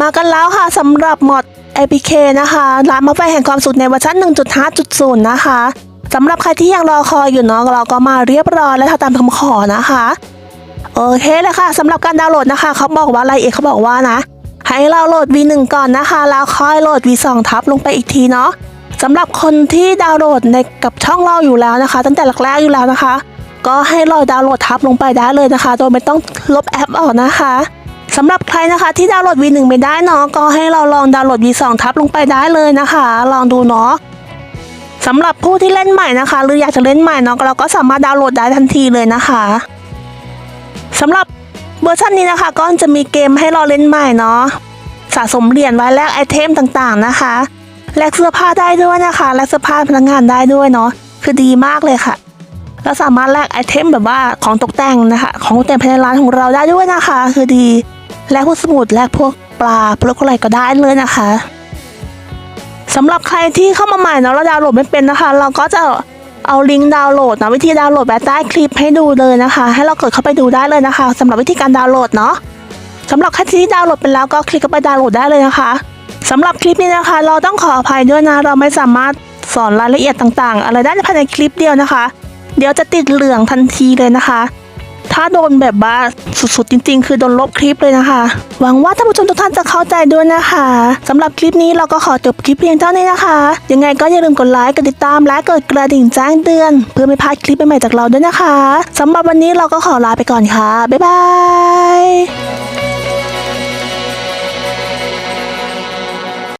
มากันแล้วค่ะสำหรับมอด APK นะคะร้านมาไฟแห่งความสุขในเวอร์ชัน1.5.0 นะคะสำหรับใครที่ยังรอคอยอยู่เนาะเราก็มาเรียบร้อยแล้วค่ะตามคำขอนะคะโอเคเลยค่ะสำหรับการดาวน์โหลดนะคะเขาบอกว่ารายละเอียดเขาบอกว่านะ ให้เราโหลด V1 ก่อนนะคะ แล้วค่อยโหลด V2 ทับลงไปอีกทีเนาะสำหรับคนที่ดาวน์โหลดในกับช่องเราอยู่แล้วนะคะ ตั้งแต่แรกๆอยู่แล้วนะคะ ก็ให้เราดาวน์โหลดทับลงไปได้เลยนะคะ โดยไม่ต้องลบแอปออกนะคะ สำหรับใครนะคะที่ดาวน์โหลด V1 ไม่ได้เนาะก็ให้เราลองดาวน์โหลด V2 ทับลงไปได้เลยนะคะ ลองดูเนาะสำหรับผู้ที่เล่นใหม่นะคะ หรืออยากจะเล่นใหม่เนาะเราก็สามารถดาวน์โหลดได้ทันทีเลยนะคะสำหรับเวอร์ชันนี้นะคะ ก็จะมีเกมให้เราเล่นใหม่เนาะสะสมเหรียญไว้แลกไอเทมต่างๆนะคะแลกเสื้อผ้าได้ด้วยนะคะแลกเสื้อผ้าพนักงานได้ด้วยเนาะคือดีมากเลยค่ะเราสามารถแลกไอเทมแบบว่าของตกแต่งนะคะ ของตกแต่งภายในร้านของเราได้ด้วยนะคะ คือดี แลกพวกสมุดแลกพวกปลาพวกอะไรก็ได้เลยนะคะสำหรับใครที่เข้ามาใหม่เนาะเราดาวน์โหลดไม่เป็นนะคะ เราก็จะเอาลิงก์ดาวน์โหลดนะวิธีดาวน์โหลดแบบใต้คลิปให้ดูเลยนะคะ ให้เรากดเข้าไปดูได้เลยนะคะสำหรับวิธีการดาวน์โหลดเนาะสำหรับใครที่ดาวน์โหลดไปแล้วก็คลิกเข้าไปดาวน์โหลดได้เลยนะคะสำหรับคลิปนี้นะคะ เราต้องขออภัยด้วยนะเราไม่สามารถสอนรายละเอียดต่างๆ อะไรได้ภายในคลิปเดียวนะคะ เดี๋ยวจะติดเหลืองทันทีเลยนะคะ ถ้าโดนแบบว่าสุดๆจริง ๆ คือโดนลบคลิปเลยนะคะ หวังว่าท่านผู้ชมทุกท่านจะเข้าใจด้วยนะคะสำหรับคลิปนี้เราก็ขอจบคลิปเพียงเท่านี้นะคะ ยังไงก็อย่าลืมกดไลค์กดติดตามและกดกระดิ่งแจ้งเตือน เพื่อไม่พลาดคลิปใหม่ๆจากเราด้วยนะคะสำหรับวันนี้เราก็ขอลาไปก่อนค่ะบ๊ายบาย